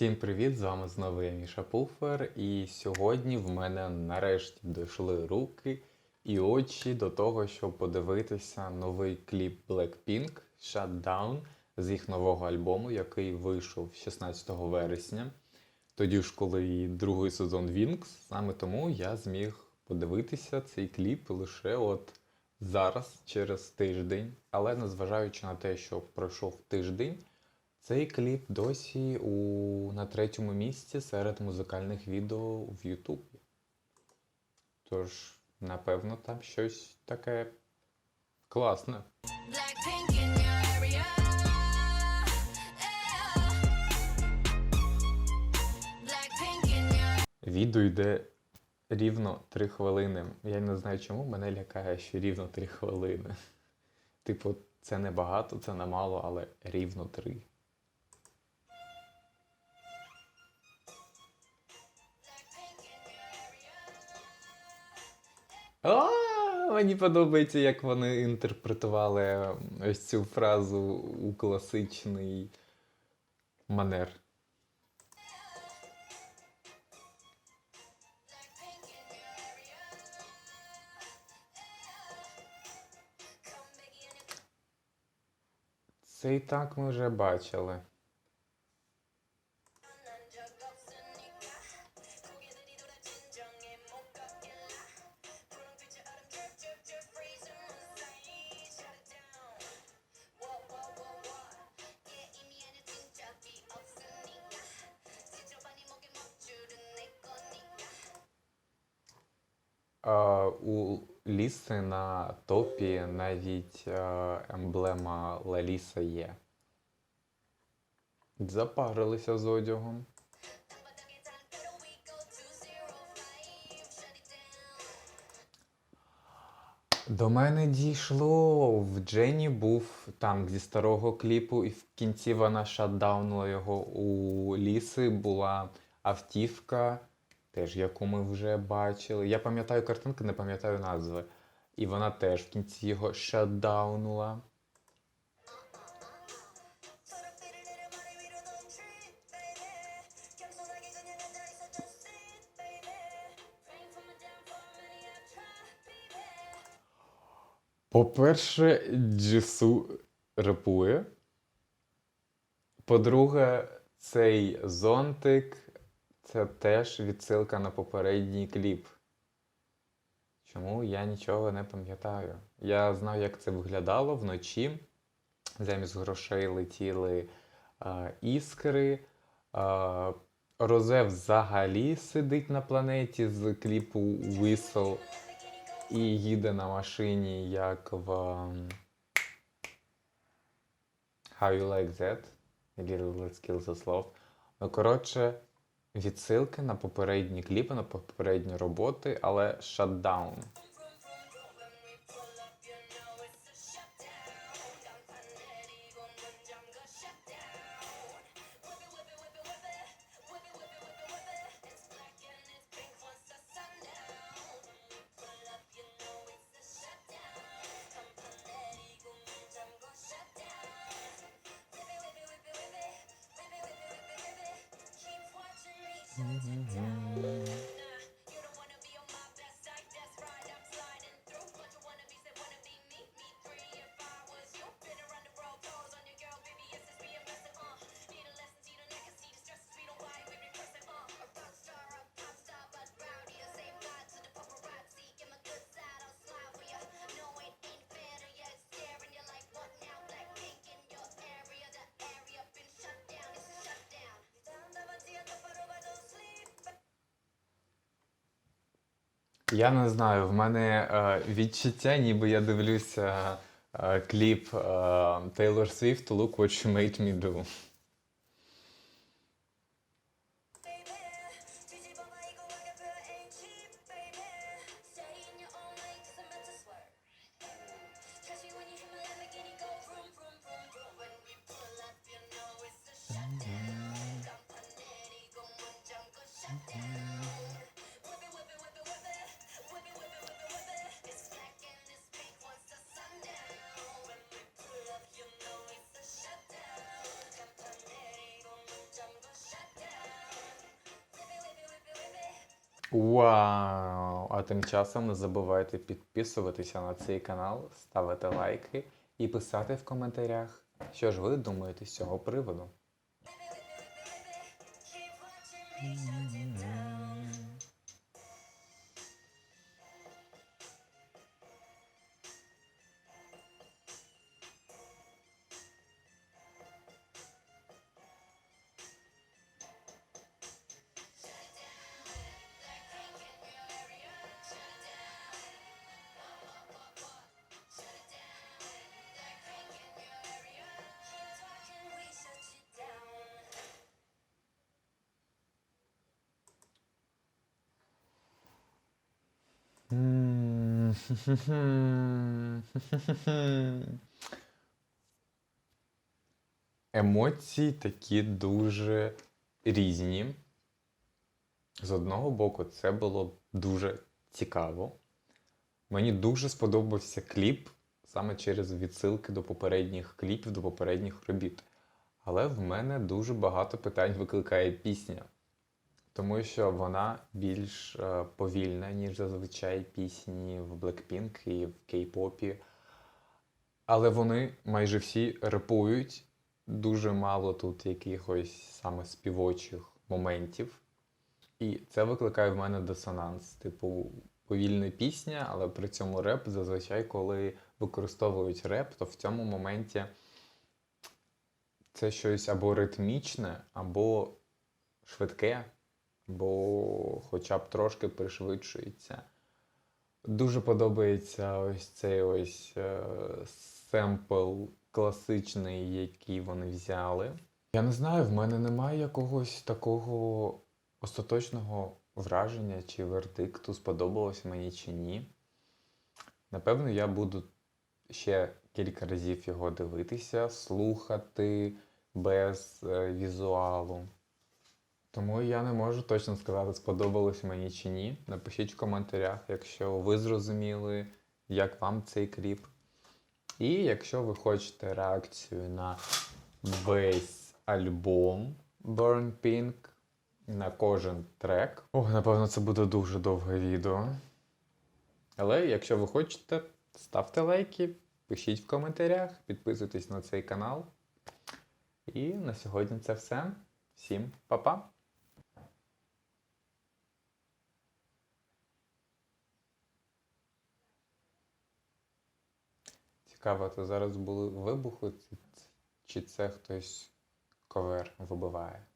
Всім привіт! З вами знову я Міша Пуфер, і сьогодні в мене нарешті дійшли руки і очі до того, щоб подивитися новий кліп Blackpink Shutdown з їх нового альбому, який вийшов 16 вересня. Тоді ж, коли і другий сезон Wings, саме тому я зміг подивитися цей кліп лише от зараз, через тиждень. Але незважаючи на те, що пройшов тиждень, цей кліп досі у, на третьому місці серед музикальних відео в Ютубі. Тож, напевно, там щось таке класне. Відео йде рівно 3 хвилини. Я не знаю чому, мене лякає, що рівно 3 хвилини. Типу, це не багато, це не мало, але рівно 3. А, мені подобається, як вони інтерпретували ось цю фразу у класичний манер. Це і так ми вже бачили. У Ліси на топі навіть е, емблема Лаліса є. Запарилися з одягом. До мене дійшло. В Джені був танк зі старого кліпу, і в кінці вона шатдаунула його. У Ліси була автівка, теж яку ми вже бачили. Я пам'ятаю картинки, не пам'ятаю назви. І вона теж в кінці його шатдаунула. По-перше, Джису репує. По-друге, цей зонтик це теж відсилка на попередній кліп. Чому я нічого не пам'ятаю? Я знав, як це виглядало вночі. Замість грошей летіли а, іскри. А, Розе взагалі сидить на планеті з кліпу Whistle і їде на машині, як в How You Like That, Little Let's Kill the Love. Ну, коротше, відсилки на попередні кліпи, на попередні роботи, але shutdown. Mm-hmm. Я не знаю, в мене е, відчуття, ніби я дивлюся е, кліп е, Taylor Swift Look What You Made Me Do. Вау! А тим часом не забувайте підписуватися на цей канал, ставити лайки і писати в коментарях, що ж ви думаєте з цього приводу. Емоції такі дуже різні. З одного боку, це було дуже цікаво. Мені дуже сподобався кліп саме через відсилки до попередніх кліпів, до попередніх робіт. Але в мене дуже багато питань викликає пісня, тому що вона більш е, повільна, ніж зазвичай пісні в Blackpink і в Кей-попі. Але вони майже всі репують. Дуже мало тут якихось саме співочих моментів. І це викликає в мене дисонанс. Типу, повільна пісня, але при цьому реп зазвичай, коли використовують реп, то в цьому моменті це щось або ритмічне, або швидке, або хоча б трошки пришвидшується. Дуже подобається ось цей ось е, семпл класичний, який вони взяли. Я не знаю, в мене немає якогось такого остаточного враження чи вердикту, сподобалось мені чи ні. Напевно, я буду ще кілька разів його дивитися, слухати без е, візуалу. Тому я не можу точно сказати, сподобалось мені чи ні. Напишіть в коментарях, якщо ви зрозуміли, як вам цей кліп. І якщо ви хочете реакцію на весь альбом Burn Pink, на кожен трек. Ох, напевно, це буде дуже довге відео. Але якщо ви хочете, ставте лайки, пишіть в коментарях, підписуйтесь на цей канал. І на сьогодні це все. Всім па-па! Цікаво, то зараз були вибухи, чи це хтось ковер вибиває?